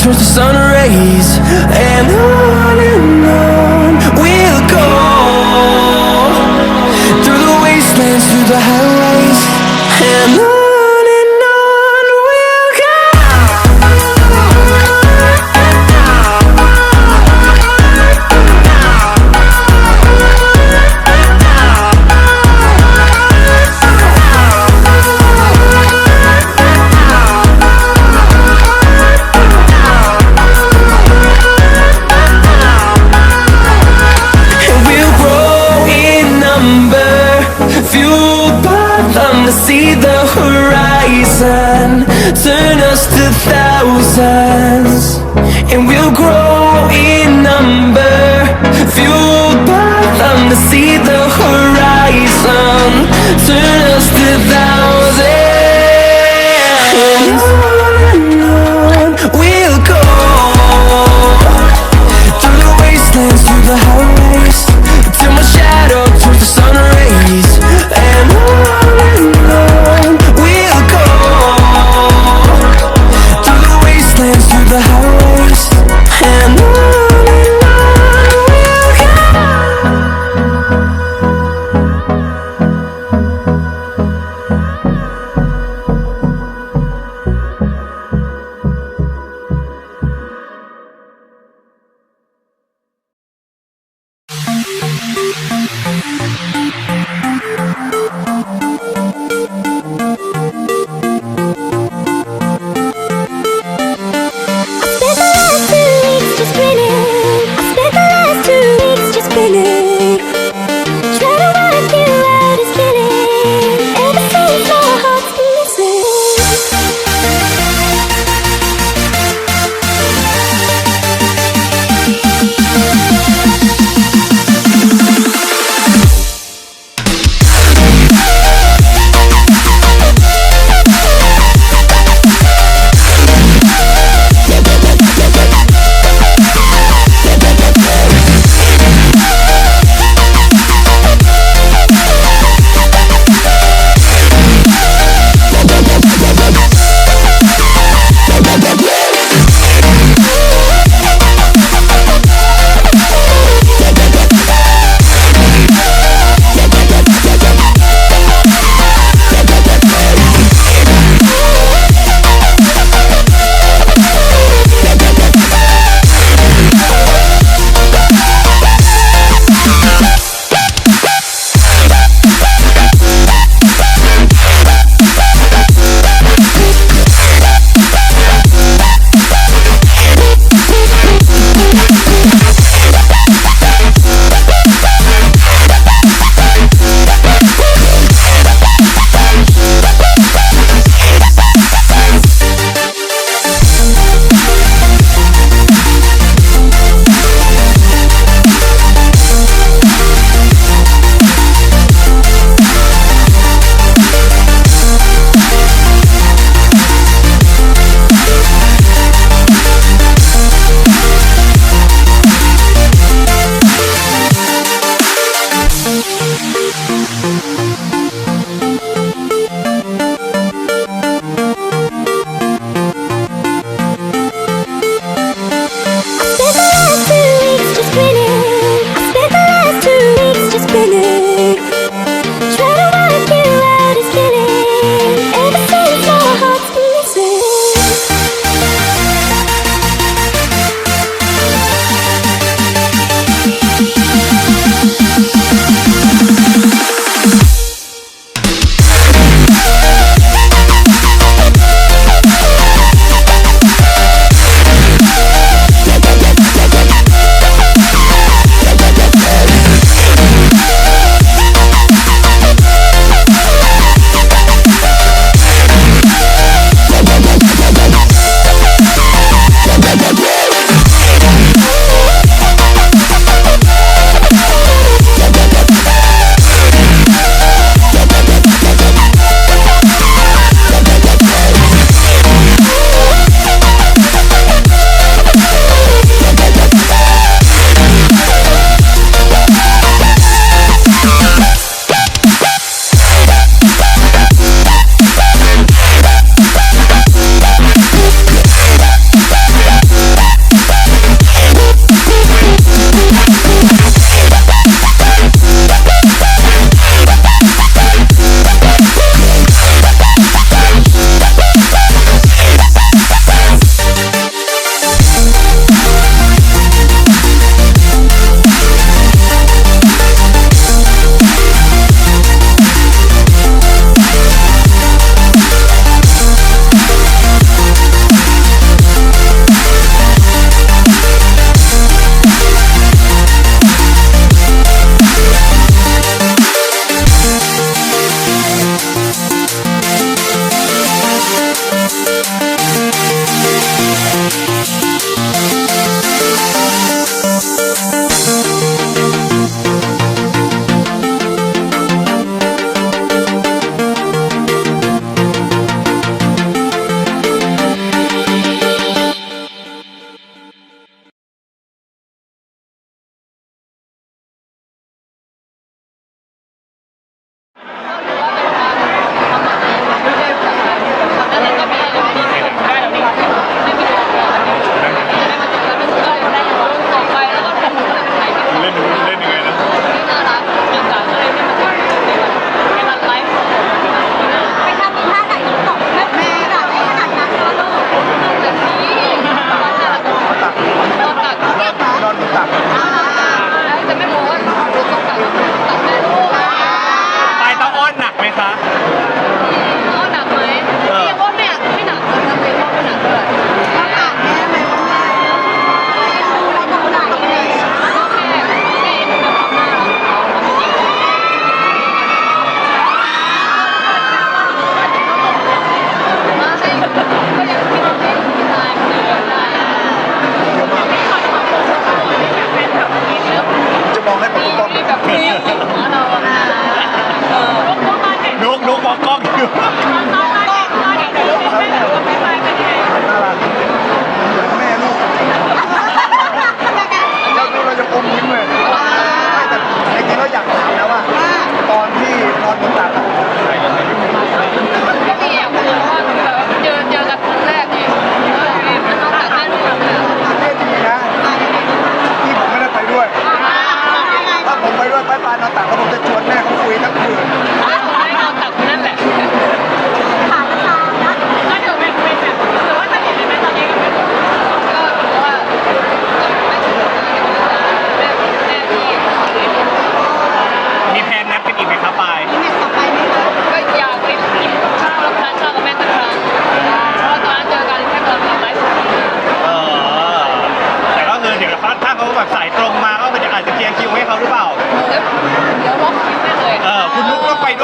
turns to sun rays. the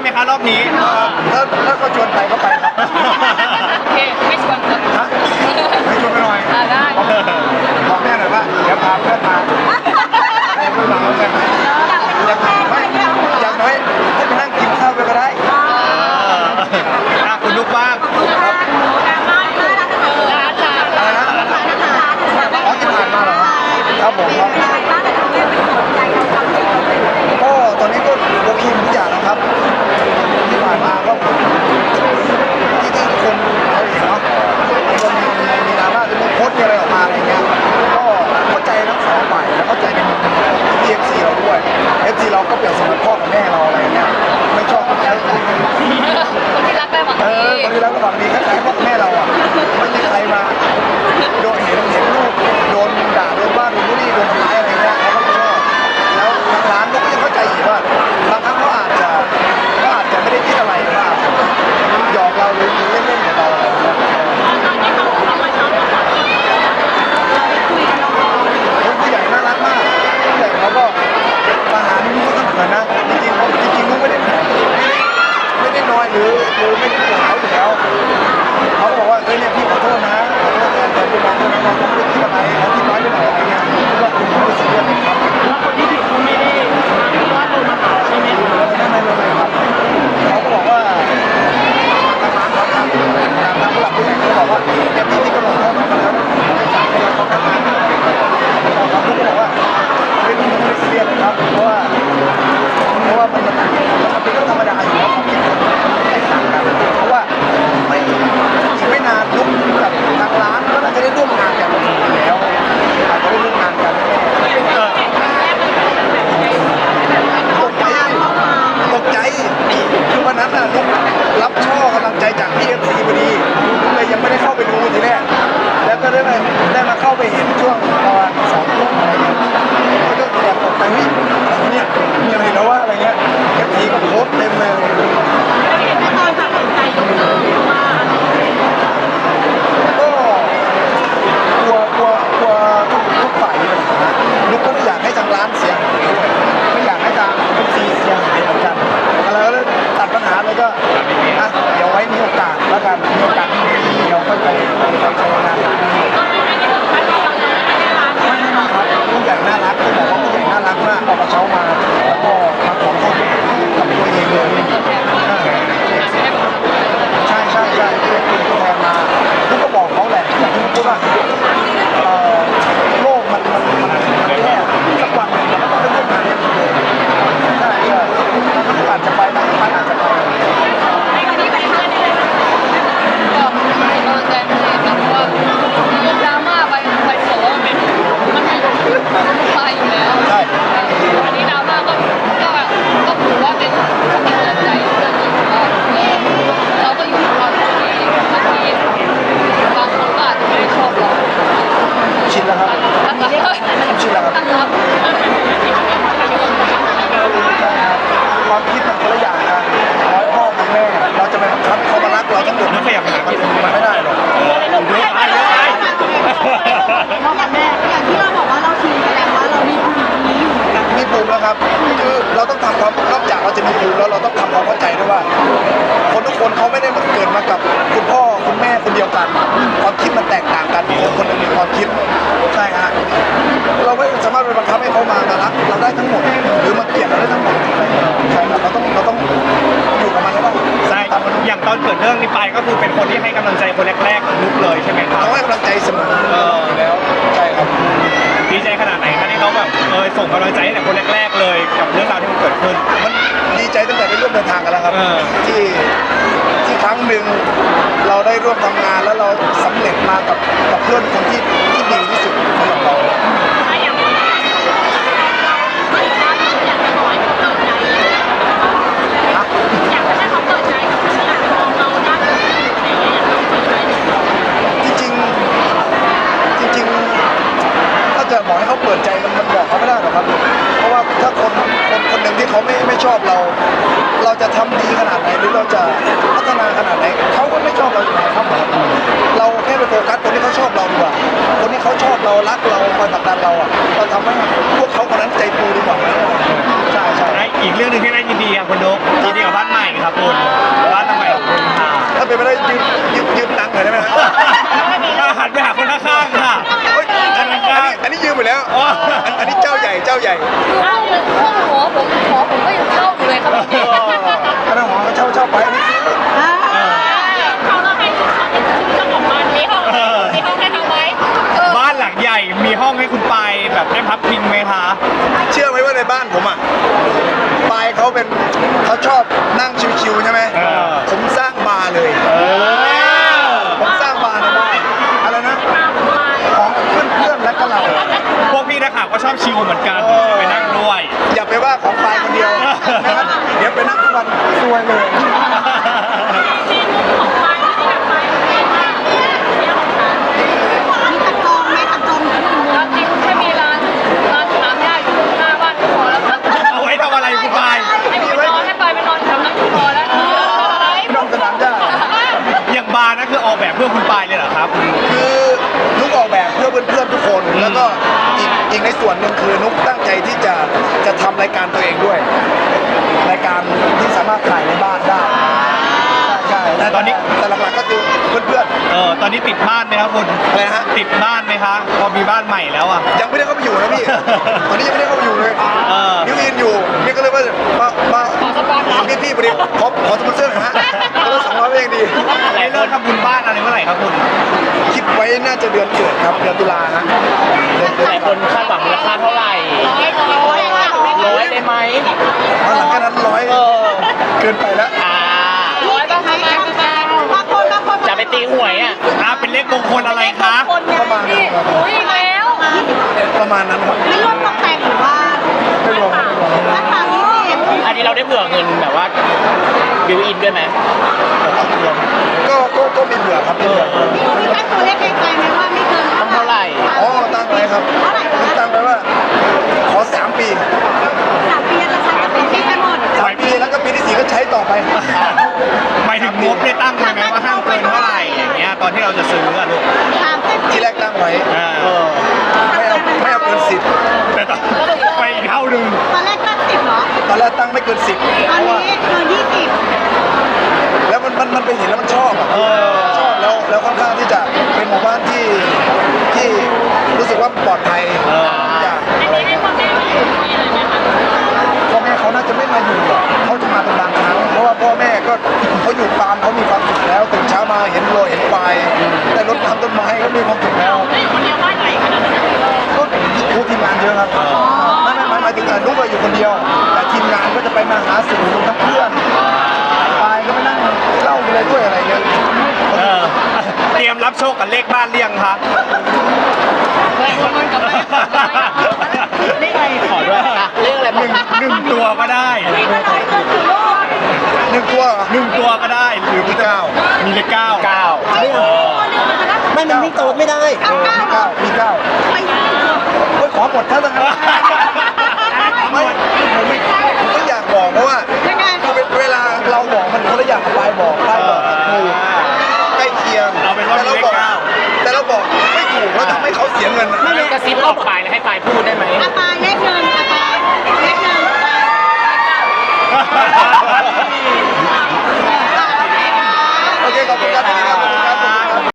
ไหมคะรอบนี้ ถ้าถ้าเขาชวนไปก็ไปครับ เขามารักเราทั้งหมดนึกขยับหามันมันไม่ได้หรอกเออเยอะไปเยอะไปเราแบบแม่ที่เราบอกว่าเราชินแสดงว่าเรามีภูมินี้อยู่เหมือนกันมีภูมิแล้วครับคือเราต้องทำความนอกจากเราจะมีภูมิแล้วเราต้องทำความเข้าใจด้วยว่า คนทุกคนเขาไม่ได้มาเกิดมากับคุณพ่อคุณแม่คนเดียวกันความคิดมันแตกต่างกันคนคนหนึงมีความคิดใช่ฮะเราไม่สามารถไปบังคับให้เขามามารักเราได้ทั้งหมดหรือมาเกลียดเราได้ทั้งหมดใช่ครับเราต้องเราต้องอยู่กับมันให้ได้ ใช่อย่างตอนเกิดเรื่องนี้ไปก็คือเป็นคนที่ให้กำลังใจคนแรกๆของลุกเลยใช่ไหมครับ ต้องให้กำลังใจเสมอเอออยู่แล้วใช่ครับดีใจขนาดไหนคะที่เขาแบบเออส่งกำลังใจให้แต่คนแรกๆเลยกับเรื่องราวที่มันเกิดขึ้น มันดีใจตั้งแต่ได้ร่วมเดินทางกันแล้วครับ เออ ที่ที่ครั้งหนึ่งเราได้ร่วมทำงานแล้วเราสำเร็จมากับกับเพื่อนคนที่ที่ดีที่สุดสำหรับเราจริงๆจริงๆถ้าจะบอกให้ เขาเปิดใจมันมันบอกเขาไม่ได้หรอกครับ เพราะว่าถ้าคนคนคนหนึ่งที่เขาไม่ไม่ชอบเรา เราจะทำดีขนาดไหนหรือเราจะพัฒนาขนาดไหนเขาก็ไม่ชอบเราอยู่แล้วครับเราแค่ไปโฟกัสคนที่เขาชอบเราดีกว่า คนที่เขาชอบเรารักเราคอยผลักดันเราอะเราทำให้พวกเขาคนนั้นใจฟูดีกว่าใช่ใช่และอีกเรื่องหนึ่งที่น่ายินดีครับคุณดุ๊กยินดีกับบ้านใหม่ครับคุณบ้านหลังใหม่ของคุณค่ะถ้าเป็นไปได้ยืมยืมยืมตังค์หน่อยได้ไหมครับหันไปหาคนข้าง อันนี้ยืมไปแล้วอ๋ออันอันนี้เจ้าใหญ่เจ้าใหญ่ห้องห้องหัวผมหัวผมก็ยังเข้าอยู่เลยครับตอนนี้อันนั้นหอเช่าเช่าไปอันนี้ซื้อเขาเราให้เจ้าของบ้านมีห้องมีห้องให้ทำไว้เออบ้านหลังใหญ่มีห้องให้คุณไปแบบได้พักพิงไหมคะเชื่อไหมว่าในบ้านผมอะปายเขาเป็นเขาชอบนั่งชิวๆใช่ไหม เออ ผมสร้างบาร์เลย เออ ผมสร้างบาร์ในบ้านอะไรนะ ของเพื่อนๆและก็เรา พวกพี่นักข่าวก็ ชอบชิลเหมือนกันเออไปนั่งด้วย อย่าไปว่าของปายคนเดียวไม่งั้นเดี๋ยวไปนั่งทุกวันซวยเลย มีตะกองไหมตะกองที่คุณ ร้านจริงแค่มีร้านร้านสนามหญ้าอยู่หน้าบ้านก็พอแล้วครับ เอาไว้ทำอะไรคุณปาย ให้ไปนอนให้ไปไปนอนแถวนั้นก็พอแล้ว นอกสนามหญ้า อย่างบาร์นั่นคือออกแบบเพื่อคุณปายเลยเหรอครับ คือลูกออกแบบเพื่อเพื่อนๆทุกคน แล้วก็อีกอีก ใน ส่วนหนึ่งคือนุกตั้งใจที่จะจะทำรายการตัวเองด้วย รายการที่สามารถถ่ายในบ้านได้ใช่แต่ตอนนี้ แต่หลักๆก็คือเพื่อนเออตอนนี้ติดบ้านไหมครับคุณๆอะไรฮะติดบ้านไหมคะพอมีบ้านใหม่แล้วอะ ยังไม่ได้เข้าไปอยู่นะพี่ ตอนนี้ยังไม่ได้เข้าไปอยู่เลยเออ นิวอินอยู่นี่ก็เลยว่ามามาถามพี่พี่ๆพอดีขอขอสปอนเซอร์หน่อยฮะ ทำบุญบ้านอะไรเมื่อไหร่ครับคุณคิดไว้น่าจะเดือนเกิดครับเดือนตุลาฮะเดือนเดือนหลายคนคาดหวังมูลค่าเท่าไหร่ร้อยร้อยร้อยร้อยได้ไหมหลังจากนั้นร้อยเออเกินไปแล้วอ่าร้อยบางคนบางคนบางคนจะไปตีหวยอะอ่าเป็นเลขมงคลอะไรคะคนไงประมาณนั้นครับอุ้ยแล้วประมาณนั้นครับไม่รวมตกแต่งหรือว่าไม่รวมไม่รวมราคาพิเศษ อันนี้เราได้เผื่อเงินแบบว่าบิวอินด้วยไหมก็ก็ก็มีเบื่อครับมีเบื่อมีตั้งตัวเลขในใจไหมว่าไม่เกินต้องเท่าไหร่อ๋อตั้งไว้ครับเท่าไหร่นะตั้งไว้ว่าขอสามปีสามปีจะใช้กับเป็นที่กันหมดสามปีแล้วก็ปีที่สี่ก็ใช้ต่อไปหมายถึงงบได้ตั้งไว้ไหมว่าห้ามเกินเท่าไหร่อย่างเงี้ยตอนที่เราจะซื้ออะลูกสามสิบที่แรกตั้งไว้ อ่า เออ ไม่เอาไม่เอาเกินสิบ แต่ตอนไปอีกเท่าหนึ่ง ตอนแรกตั้งสิบเหรอ ตอนแรกตั้งไม่เกินสิบตอนนี้เกินยี่สิบแล้วมันมันมันไปเห็นแล้วมันชอบอะชอบแล้วแล้วค่อนข้างที่จะเป็นหมู่บ้านที่ที่รู้สึกว่าปลอดภัยจาก จะไปมาหาสู่ทั้งเพื่อนไปก็ไปนั่งเล่าอะไรด้วยอะไรเงี้ยเออเตรียมรับโชคกับเลขบ้านเรียงคะนี่ไงขอด้วยอะเรื่องอะไรหนึ่งหนึ่งตัวก็ได้มีก็ร้อยเกินกี่ลูกหนึ่งตัวเหรอหนึ่งตัวก็ได้หรือมีเก้ามีเลขเก้าเก้าไม่ตัวหนึ่งมันจะได้ไม่มันวิ่งโตไม่ได้เก้าเก้ามีเหรอเก้ามีเก้าไปยี่สิบตัวเฮ้ยขอหมดถ้าทั้งนั้นไม่ผมไม่ผมก็อยากบอก เพราะว่ายังไง คือเวลาเราบอกมันคนละอย่างกับปลายบอกปลายบอกถูกใกล้เคียงเอาเป็นว่าแต่มีเราเลขบอกเก้า แต่เราบอกไม่ถูกแล้วทำให้เขาเสียเงินอะ ไม่กระซิบออกไปแล้วให้ปลายพูดได้ไหม